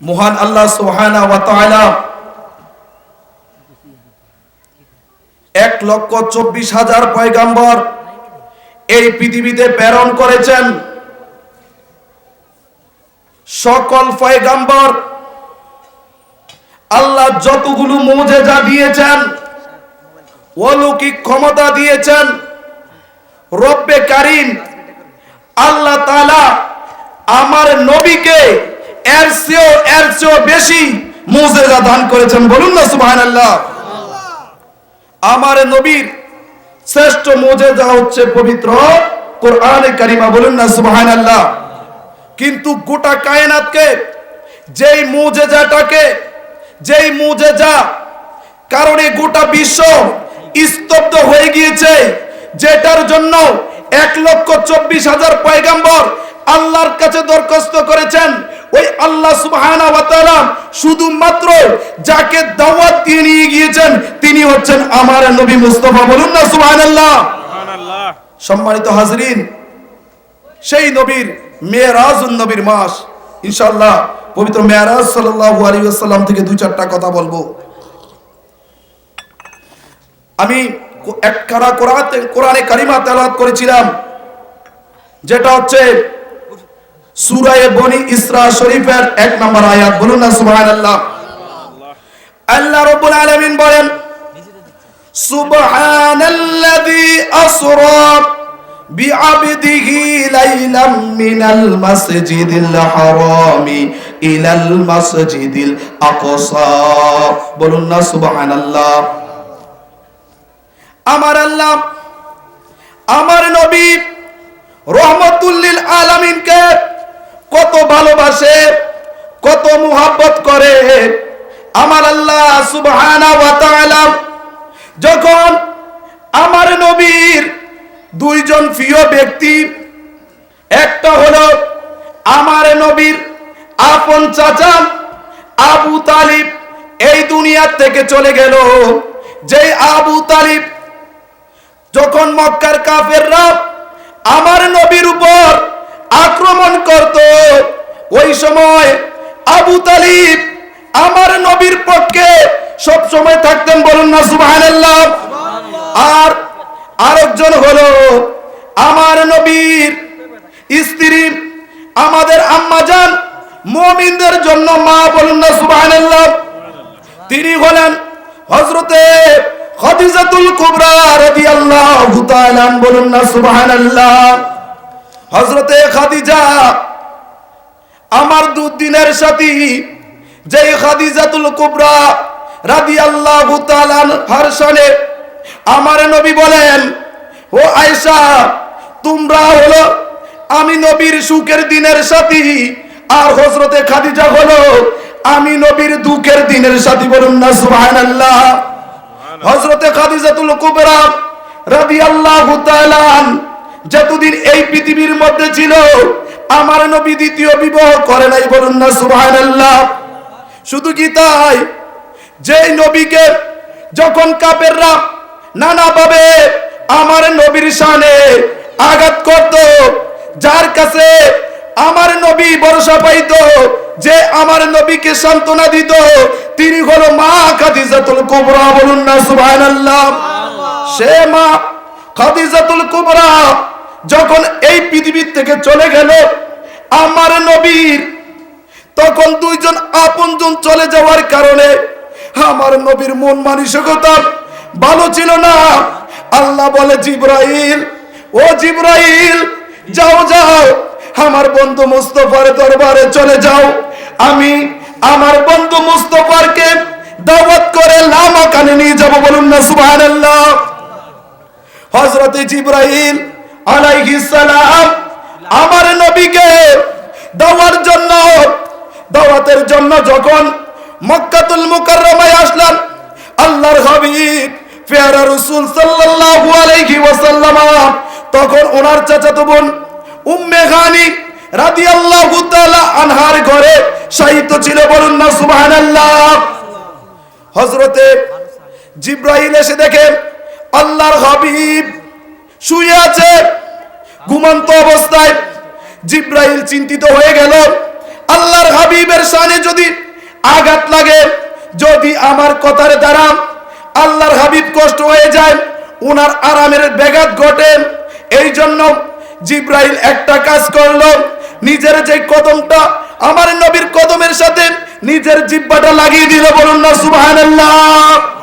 মহান আল্লাহ তাআলা এক লক্ষ চব্বিশ হাজার পয়গাম্বর এই পৃথিবীতে প্রেরণ করেছেন সকল পয়গাম্বর। আল্লাহ যতগুলো মুজেজা দিয়েছেন, অলৌকিক ক্ষমতা দিয়েছেন, রব্বে কারিম, আল্লাহ তালা আমার নবীকে এর চেয়েও এর চেয়েও বেশি মুজেজা দান করেছেন। বলুন না, সুবহানাল্লাহ। আমার নবীর শ্রেষ্ঠ মুজেজা হচ্ছে পবিত্র কোরআনে কারিমা। বলুন না, সুবহানাল্লাহ। কিন্তু গোটা কায়নাতকে, যেই মুজেজাটাকে যেই মুজেজা কারণে গোটা বিশ্ব স্তব্ধ হয়ে গিয়েছে, যেটার জন্য এক লক্ষ চব্বিশ হাজার পয়গাম্বর আল্লাহর কাছে দরখাস্ত করেছেন ওই আল্লাহ সুবহানাহু ওয়া তাআলা শুধুমাত্র যাকে দাওয়াত দিয়ে নিয়ে গিয়েছেন তিনি হচ্ছেন আমার নবী মুস্তাফা। বলুন না সুবহানাল্লাহ। সুবহানাল্লাহ। সম্মানিত হাজরিন সেই নবীর মেয়েরাজুন নবীর মাস ইনশাআল্লাহ পবিত্র মেয়ারাজ সাল্লাল্লাহু আলাইহি ওয়াসাল্লাম থেকে দুই চারটা কথা বলব। আমি এক খানা কোরআতে কোরআনে কারিমা তেলাওয়াত করেছিলাম যেটা হচ্ছে সূরায়ে বনি ইসরা শরীফের এক নম্বর আয়াত বলুন না সুবহানাল্লাহ আল্লাহ রাব্বুল আলামিন বলেন সুবহানাল্লাযী আসরা بعبده ليلا من المسجد الحرام إلى المسجد الأقصى বলুন না সুবহানাল্লাহ আমার আল্লাহ আমার নবী রহমতুল্লিল আলামিনকে কত ভালোবাসে, কত মুহাব্বত করে। আমার আল্লাহ সুবহানা ওয়া তাআলা যখন আমার নবীর দুইজন প্রিয় ব্যক্তি, একটা হলো আমার নবীর আপন চাচা আবু তালিব, এই দুনিয়ার থেকে চলে গেল। যে আবু তালিব যখন মক্কার কাফেররা আমার নবীর উপর আক্রমণ করত। ওই সময় আবু তালিব আমার নবীর পক্ষে সব সময় থাকতেন, বলুন না, সুবহানাল্লাহ। আর আরেকজন হলো আমার নবীর স্ত্রী, আমাদের আম্মাজান মুমিনদের জন্য মা, বলুন না, সুবহানাল্লাহ। তিনি হলেন হযরতে খাদিজাতুল কুবরা রাদিয়াল্লাহু তাআলা, বলুন না, সুবহানাল্লাহ। হযরতে খাদিজা আমার দুদিনের সাথী যেই খাদিজাতুল কুবরা রাদিয়াল্লাহু তাআলা হারসানে আমার নবী বলেন ও আয়েশা তোমরা হলো আমি নবীর সুখের দিনের সাথী আর হজরতে খাদিজা হলো আমি নবীর দুঃখের দিনের সাথী বলুন না সুবহানাল্লাহ। হযরতে খাদিজাতুল কুবরা রাদিয়াল্লাহু তাআলা যতদিন এই পৃথিবীর মধ্যে ছিল, আমার নবী দ্বিতীয় বিবাহ করে নাই বলুন না, সুবহানাল্লাহ। শুধু কি তাই? যেই নবীকে যখন কাপেররা নানাভাবে আমার নবীর শানে আঘাত করত, যার কাছে আমার নবী ভরসা পাইত যে আমার নবীকে সান্ত্বনা দিত, তিনি হলো মা খাদিজাতুল কুবরা, বলুন না, সুবহানাল্লাহ। সে মা খাদিজাতুল কুবরা যখন এই পৃথিবীর থেকে চলে গেল আমার নবীর, তখন দুইজন আপনজন চলে যাওয়ার কারণে আমার নবীর মন মানসিকতা ভালো ছিল না। আল্লাহ বলে, জিব্রাইল, ও জিব্রাইল, যাও যাও, আমার বন্ধু মুস্তফার দরবারে চলে যাও। আমি আমার বন্ধু মুস্তফারকে দাওয়াত করে লামা কানে নিয়ে যাব বলুন না, সুবহানাল্লাহ। হযরতে জিব্রাইল আলাইহিস সালাম আমার নবীকে দেওয়ার জন্য, দাওয়াতের জন্য যখন মক্কাতুল মুকাররমায় আসলেন, আল্লাহর হাবিব, পেয়ারা রাসূল সাল্লাল্লাহু আলাইহি ওয়াসাল্লাম, তখন ওনার চাচাতো বোন উম্মে গানি রাদিয়াল্লাহু তাআলা আনহার ঘরে শায়িত ছিল। বলুন না, সুবহানাল্লাহ। হযরতে জিব্রাইল এসে দেখে আল্লাহর হাবিব শুয়ে আছে, ঘুমন্ত অবস্থায় জিব্রাইল চিন্তিত হয়ে গেল। আল্লাহর হাবিবের সানে যদি আঘাত লাগে, যদি আমার কথার দ্বারা আল্লাহর হাবিব কষ্ট হয়ে যায়, উনার আরামের ব্যাঘাত ঘটে। এই জন্য জিব্রাইল একটা কাজ করল, নিজের যে কদমটা আমার নবীর কদমের সাথে নিজের জিব্বাটা লাগিয়ে দিল। বলুন না, সুবহানাল্লাহ।